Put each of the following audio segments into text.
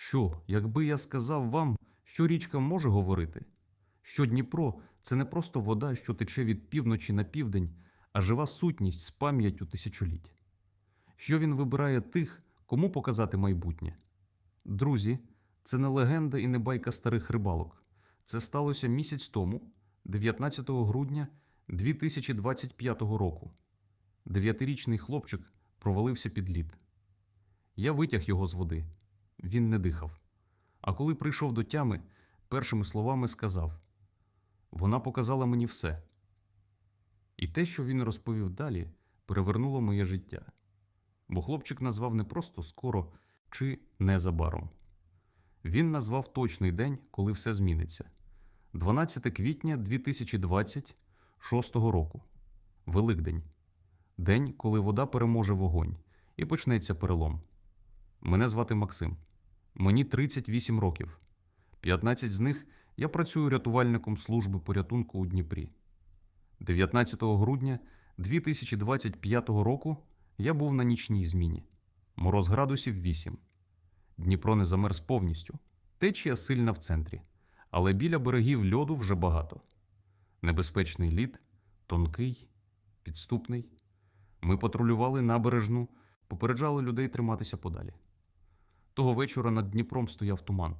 Що, якби я сказав вам, що річка може говорити? Що Дніпро це не просто вода, що тече від півночі на південь, а жива сутність з пам'яттю тисячоліть. Що він вибирає тих, кому показати майбутнє? Друзі, це не легенда і не байка старих рибалок. Це сталося місяць тому, 19 грудня 2025 року. Дев'ятирічний хлопчик провалився під лід. Я витяг його з води. Він не дихав. А коли прийшов до тями, першими словами сказав: Вона показала мені все. І те, що він розповів далі, перевернуло моє життя. Бо хлопчик назвав не просто скоро чи незабаром. Він назвав точний день, коли все зміниться. 12 квітня 2026 року. Великдень. День, коли вода переможе вогонь, і почнеться перелом. Мене звати Максим. Мені 38 років. 15 з них я працюю рятувальником служби порятунку у Дніпрі. 19 грудня 2025 року я був на нічній зміні. Мороз градусів 8. Дніпро не замерз повністю. Течія сильна в центрі, але біля берегів льоду вже багато. Небезпечний лід, тонкий, підступний. Ми патрулювали набережну, попереджали людей триматися подалі. Того вечора над Дніпром стояв туман.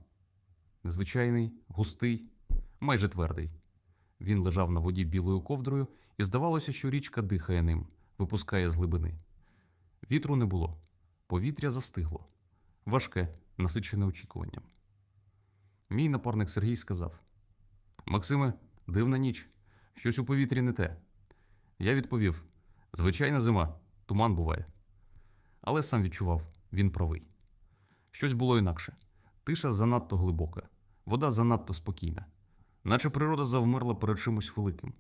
Незвичайний, густий, майже твердий. Він лежав на воді білою ковдрою, і здавалося, що річка дихає ним, випускає з глибини. Вітру не було, повітря застигло, важке, насичене очікуванням. Мій напарник Сергій сказав: Максиме, дивна ніч, щось у повітрі не те. Я відповів: звичайна зима, туман буває. Але сам відчував, він правий. Щось було інакше. Тиша занадто глибока, вода занадто спокійна, наче природа завмерла перед чимось великим.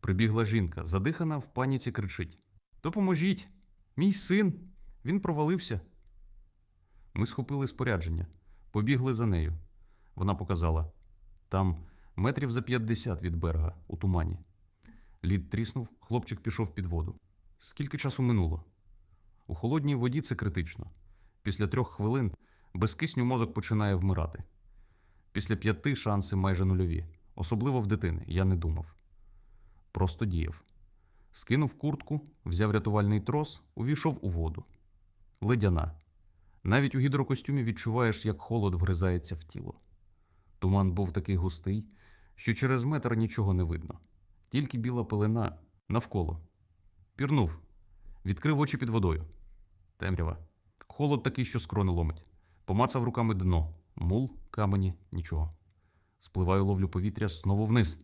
Прибігла жінка, задихана, в паніці кричить: Допоможіть! Мій син! Він провалився. Ми схопили спорядження, побігли за нею. Вона показала там метрів за 50 від берега у тумані. Лід тріснув, хлопчик пішов під воду. Скільки часу минуло? У холодній воді це критично. Після трьох хвилин без кисню мозок починає вмирати. Після п'яти шанси майже нульові, особливо в дитини, я не думав. Просто діяв. Скинув куртку, взяв рятувальний трос, увійшов у воду. Ледяна. Навіть у гідрокостюмі відчуваєш, як холод вгризається в тіло. Туман був такий густий, що через метр нічого не видно, тільки біла пелена навколо. Пірнув, відкрив очі під водою. Темрява. Холод такий, що скрони ломить. Помацав руками дно, мул, камені, нічого. Спливаю, ловлю повітря знову вниз.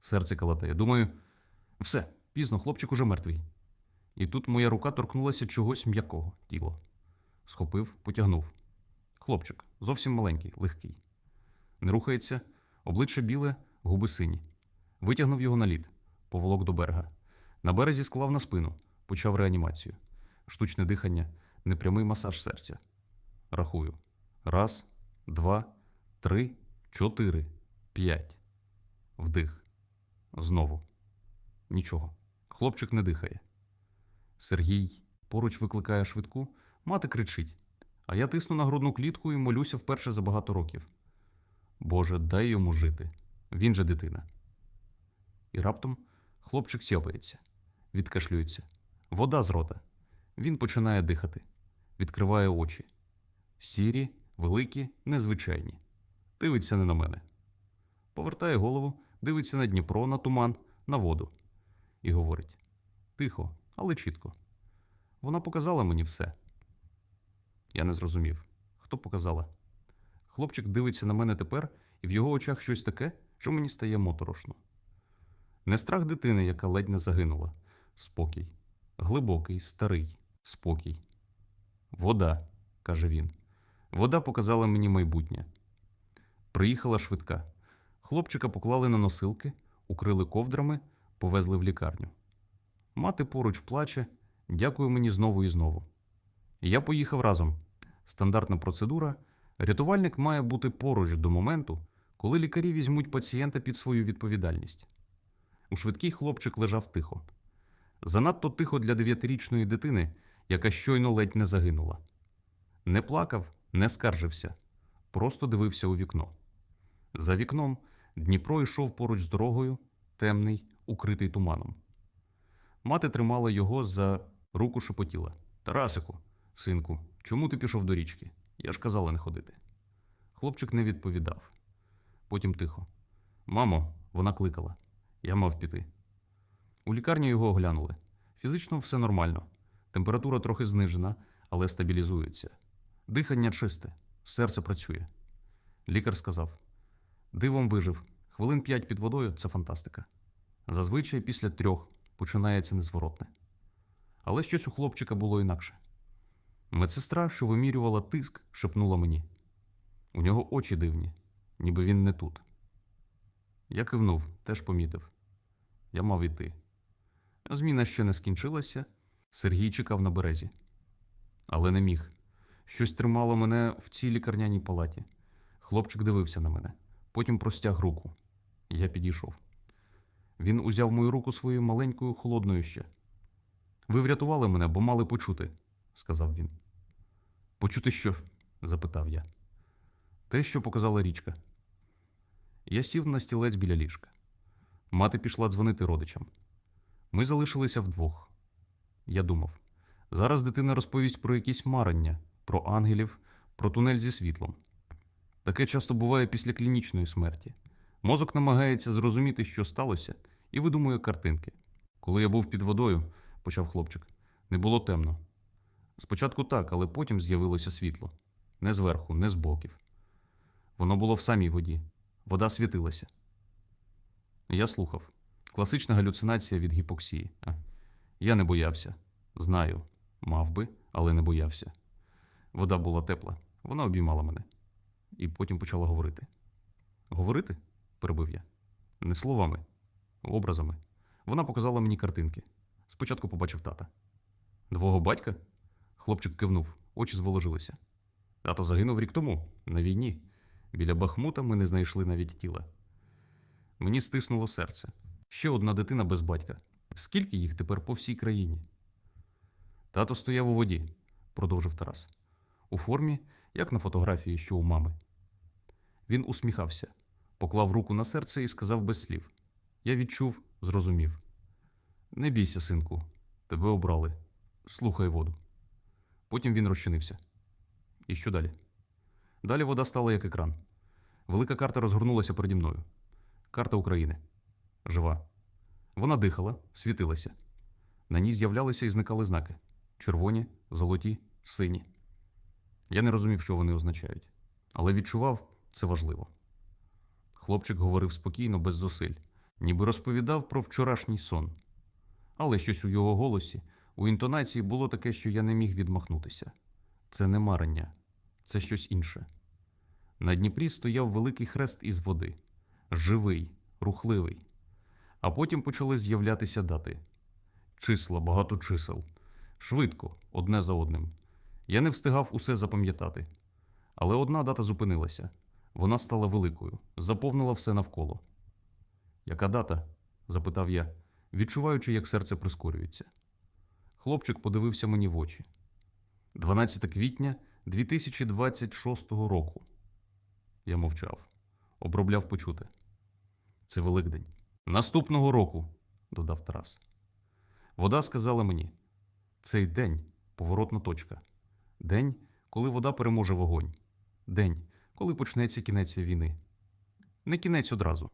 Серце калатає. Думаю, все, пізно, хлопчик уже мертвий. І тут моя рука торкнулася чогось м'якого тіло. Схопив, потягнув. Хлопчик, зовсім маленький, легкий. Не рухається, обличчя біле, губи сині. Витягнув його на лід, поволок до берега. На березі склав на спину, почав реанімацію. Штучне дихання, непрямий масаж серця. Рахую. Раз, два, три, чотири, п'ять. Вдих. Знову. Нічого. Хлопчик не дихає. Сергій поруч викликає швидку, мати кричить. А я тисну на грудну клітку і молюся вперше за багато років. Боже, дай йому жити. Він же дитина. І раптом хлопчик сьопається, відкашлюється. Вода з рота. Він починає дихати, відкриває очі. Сірі, великі, незвичайні. Дивиться не на мене. Повертає голову, дивиться на Дніпро, на туман, на воду. І говорить: Тихо, але чітко. Вона показала мені все. Я не зрозумів. Хто показала? Хлопчик дивиться на мене тепер, і в його очах щось таке, що мені стає моторошно. Не страх дитини, яка ледь не загинула. Спокій. Глибокий, старий, спокій. Вода, каже він. Вода показала мені майбутнє. Приїхала швидка. Хлопчика поклали на носилки, укрили ковдрами, повезли в лікарню. Мати поруч плаче, дякує мені знову і знову. Я поїхав разом. Стандартна процедура. Рятувальник має бути поруч до моменту, коли лікарі візьмуть пацієнта під свою відповідальність. У швидкій хлопчик лежав тихо. Занадто тихо для дев'ятирічної дитини, яка щойно ледь не загинула. Не плакав, не скаржився, просто дивився у вікно. За вікном Дніпро йшов поруч з дорогою, темний, укритий туманом. Мати тримала його за руку шепотіла. Тарасику, синку, чому ти пішов до річки? Я ж казала не ходити. Хлопчик не відповідав. Потім тихо. Мамо, вона кликала. Я мав піти. У лікарні його оглянули. Фізично все нормально. Температура трохи знижена, але стабілізується. Дихання чисте, серце працює. Лікар сказав: Дивом вижив. Хвилин п'ять під водою це фантастика. Зазвичай після трьох починається незворотне. Але щось у хлопчика було інакше. Медсестра, що вимірювала тиск, шепнула мені. У нього очі дивні, ніби він не тут. Я кивнув, теж помітив. Я мав іти. Зміна ще не скінчилася. Сергій чекав на березі. Але не міг. Щось тримало мене в цій лікарняній палаті. Хлопчик дивився на мене, потім простяг руку. Я підійшов. Він узяв мою руку своєю маленькою холодною ще. Ви врятували мене, бо мали почути, сказав він. Почути що? запитав я. Те, що показала річка. Я сів на стілець біля ліжка. Мати пішла дзвонити родичам. Ми залишилися вдвох. Я думав, зараз дитина розповість про якісь марення, про ангелів, про тунель зі світлом. Таке часто буває після клінічної смерті. Мозок намагається зрозуміти, що сталося, і видумує картинки. Коли я був під водою, почав хлопчик, не було темно. Спочатку так, але потім з'явилося світло. Не зверху, не з боків. Воно було в самій воді. Вода світилася. Я слухав. Класична галюцинація від гіпоксії. Я не боявся. Знаю, мав би, але не боявся. Вода була тепла, вона обіймала мене. І потім почала говорити. Говорити? перебив я. Не словами, образами. Вона показала мені картинки. Спочатку побачив тата. Двого батька? Хлопчик кивнув, очі зволожилися. Тато загинув рік тому, на війні. Біля Бахмута ми не знайшли навіть тіла. Мені стиснуло серце. Ще одна дитина без батька. Скільки їх тепер по всій країні? Тато стояв у воді, продовжив Тарас. У формі, як на фотографії, що у мами. Він усміхався, поклав руку на серце і сказав без слів. Я відчув, зрозумів. Не бійся, синку, тебе обрали. Слухай воду. Потім він розчинився. І що далі? Далі вода стала як екран. Велика карта розгорнулася переді мною. Карта України. Жива. Вона дихала, світилася. На ній з'являлися і зникали знаки: червоні, золоті, сині. Я не розумів, що вони означають, але відчував це важливо. Хлопчик говорив спокійно, без зусиль, ніби розповідав про вчорашній сон. Але щось у його голосі, у інтонації було таке, що я не міг відмахнутися. Це не марення, це щось інше. На Дніпрі стояв великий хрест із води, живий, рухливий. А потім почали з'являтися дати. Числа, багато чисел. Швидко, одне за одним. Я не встигав усе запам'ятати. Але одна дата зупинилася. Вона стала великою, заповнила все навколо. Яка дата? запитав я, відчуваючи, як серце прискорюється. Хлопчик подивився мені в очі. 12 квітня 2026 року. Я мовчав, обробляв почуте. Це Великдень. Наступного року, додав Тарас. Вода сказала мені: цей день поворотна точка. День, коли вода переможе вогонь. День, коли почнеться кінець війни. Не кінець одразу,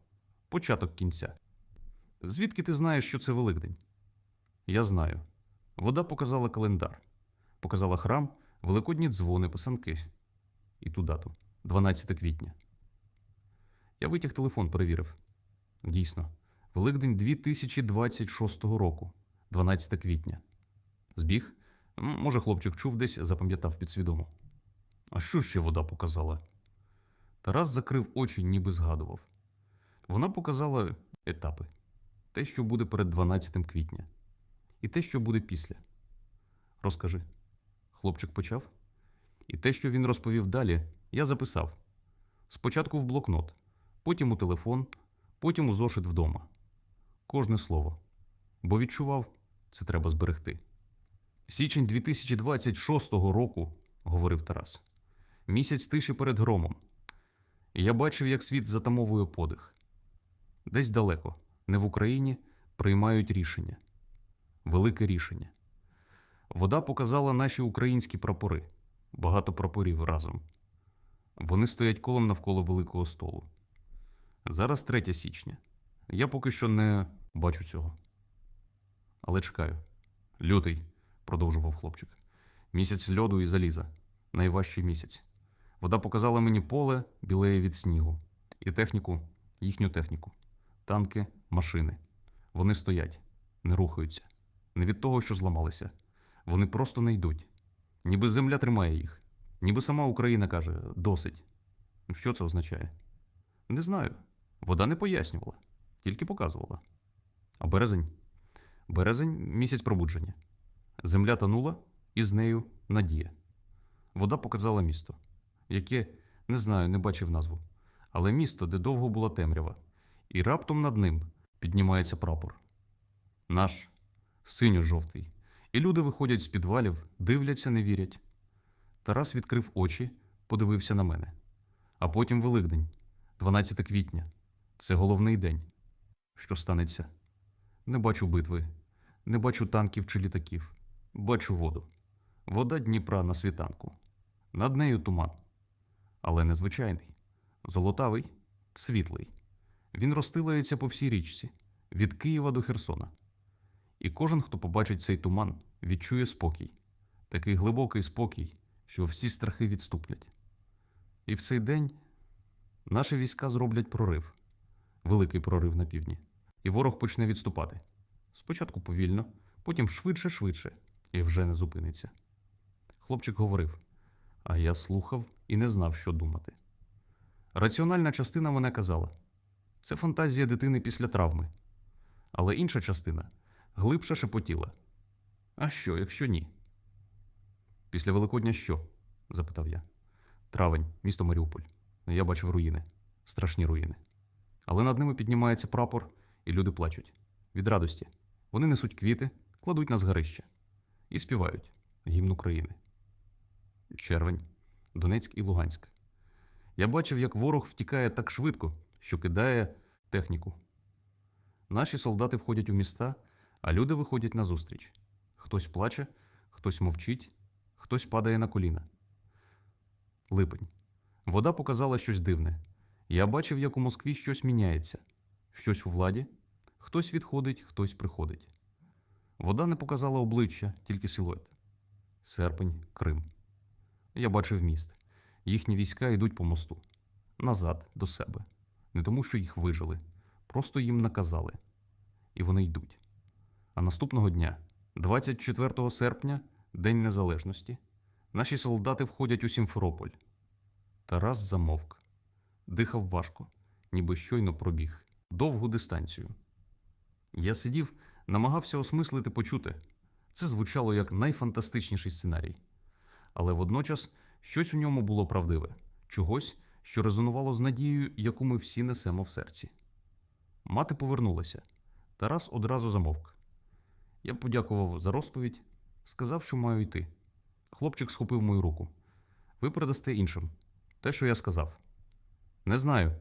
початок кінця. Звідки ти знаєш, що це Великдень? Я знаю. Вода показала календар, показала храм, великодні дзвони, писанки. І ту дату 12 квітня. Я витяг телефон, перевірив. Дійсно, Великдень 2026 року, 12 квітня. Збіг? Може, хлопчик чув десь, запам'ятав підсвідомо. А що ще вода показала? Тарас закрив очі, ніби згадував. Вона показала етапи: те, що буде перед 12 квітня, і те, що буде після. Розкажи. Хлопчик почав. І те, що він розповів далі, я записав. Спочатку в блокнот, потім у телефон, потім у зошит вдома. Кожне слово. Бо відчував, це треба зберегти. Січень 2026 року, говорив Тарас. Місяць тиші перед громом. Я бачив, як світ затамовує подих. Десь далеко, не в Україні, приймають рішення. Велике рішення. Вода показала наші українські прапори. Багато прапорів разом. Вони стоять колом навколо великого столу. Зараз 3 січня. Я поки що не бачу цього. Але чекаю. Лютий, продовжував хлопчик. Місяць льоду і заліза. Найважчий місяць. Вода показала мені поле білеє від снігу. І техніку, їхню техніку. Танки, машини. Вони стоять, не рухаються. Не від того, що зламалися. Вони просто не йдуть. Ніби земля тримає їх. Ніби сама Україна каже досить. Що це означає? Не знаю. Вода не пояснювала, тільки показувала. А березень? Березень місяць пробудження. Земля тонула, і з нею надія. Вода показала місто, яке, не знаю, не бачив назву, але місто, де довго була темрява, і раптом над ним піднімається прапор. Наш синьо-жовтий. І люди виходять з підвалів, дивляться, не вірять. Тарас відкрив очі, подивився на мене. А потім Великдень, 12 квітня. Це головний день. Що станеться? Не бачу битви, не бачу танків чи літаків. Бачу воду. Вода Дніпра на світанку. Над нею туман. Але незвичайний. Золотавий, світлий. Він розстилається по всій річці від Києва до Херсона. І кожен, хто побачить цей туман, відчує спокій, такий глибокий спокій, що всі страхи відступлять. І в цей день наші війська зроблять прорив, великий прорив на півдні, і ворог почне відступати. Спочатку повільно, потім швидше, швидше, і вже не зупиниться. Хлопчик говорив, а я слухав і не знав, що думати. Раціональна частина мене казала: це фантазія дитини після травми. Але інша частина глибше шепотіла. А що, якщо ні? Після Великодня що? запитав я. Травень, місто Маріуполь. Я бачив руїни, страшні руїни. Але над ними піднімається прапор, і люди плачуть. Від радості. Вони несуть квіти, кладуть на згарище і співають гімн України. Червень, Донецьк і Луганськ. Я бачив, як ворог втікає так швидко, що кидає техніку. Наші солдати входять у міста, а люди виходять назустріч. Хтось плаче, хтось мовчить, хтось падає на коліна. Липень. Вода показала щось дивне. Я бачив, як у Москві щось міняється, щось у владі, хтось відходить, хтось приходить. Вода не показала обличчя, тільки силует. Серпень, Крим. Я бачив міст. Їхні війська йдуть по мосту. Назад, до себе. Не тому, що їх вижили, просто їм наказали. І вони йдуть. А наступного дня, 24 серпня, День Незалежності, наші солдати входять у Сімферополь. Тарас замовк. Дихав важко, ніби щойно пробіг. Довгу дистанцію. Я сидів, намагався осмислити почути. Це звучало як найфантастичніший сценарій. Але водночас щось у ньому було правдиве, чогось, що резонувало з надією, яку ми всі несемо в серці. Мати повернулася. Тарас одразу замовк. Я подякував за розповідь, сказав, що маю йти. Хлопчик схопив мою руку. Ви передасте іншим. Те, що я сказав. Не знаю,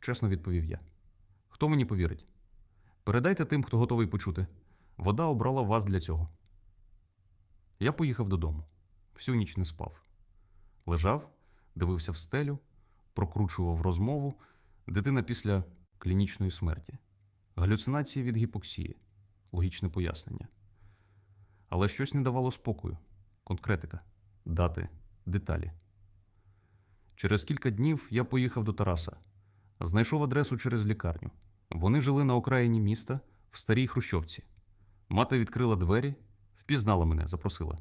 чесно відповів я. Хто мені повірить? Передайте тим, хто готовий почути. Вода обрала вас для цього. Я поїхав додому. Всю ніч не спав. Лежав, дивився в стелю, прокручував розмову. Дитина після клінічної смерті, галюцинації від гіпоксії, логічне пояснення. Але щось не давало спокою, конкретика, дати, деталі. Через кілька днів я поїхав до Тараса, знайшов адресу через лікарню. Вони жили на окраїні міста в старій Хрущовці. Мати відкрила двері, впізнала мене, запросила.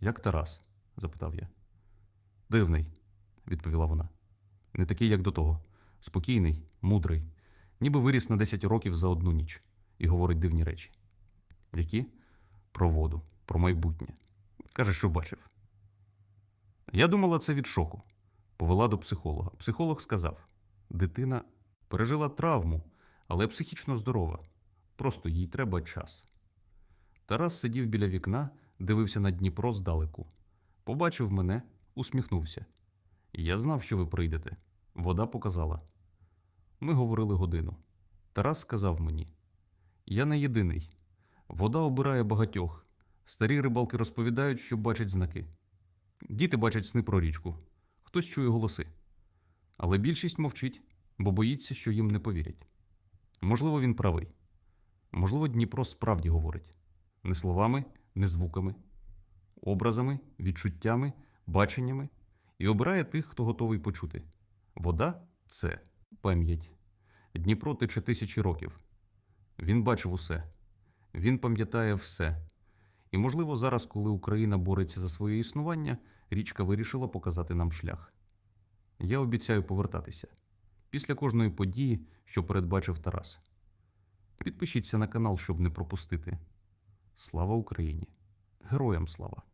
Як Тарас? запитав я. Дивний, відповіла вона. Не такий, як до того. Спокійний, мудрий, ніби виріс на 10 років за одну ніч і говорить дивні речі. Які? Про воду, про майбутнє. Каже, що бачив. Я думала, це від шоку. Повела до психолога. Психолог сказав: дитина пережила травму, але психічно здорова. Просто їй треба час. Тарас сидів біля вікна, дивився на Дніпро здалеку. Побачив мене, усміхнувся Я знав, що ви прийдете. Вода показала. Ми говорили годину. Тарас сказав мені: Я не єдиний. Вода обирає багатьох. Старі рибалки розповідають, що бачать знаки. Діти бачать сни про річку. Хтось чує голоси. Але більшість мовчить, бо боїться, що їм не повірять. Можливо, він правий. Можливо, Дніпро справді говорить не словами, не звуками, образами, відчуттями, баченнями і обирає тих, хто готовий почути. Вода це пам'ять. Дніпро тече тисячі років. Він бачив усе, він пам'ятає все. І, можливо, зараз, коли Україна бореться за своє існування, річка вирішила показати нам шлях. Я обіцяю повертатися після кожної події, що передбачив Тарас. Підпишіться на канал, щоб не пропустити. Слава Україні! Героям слава!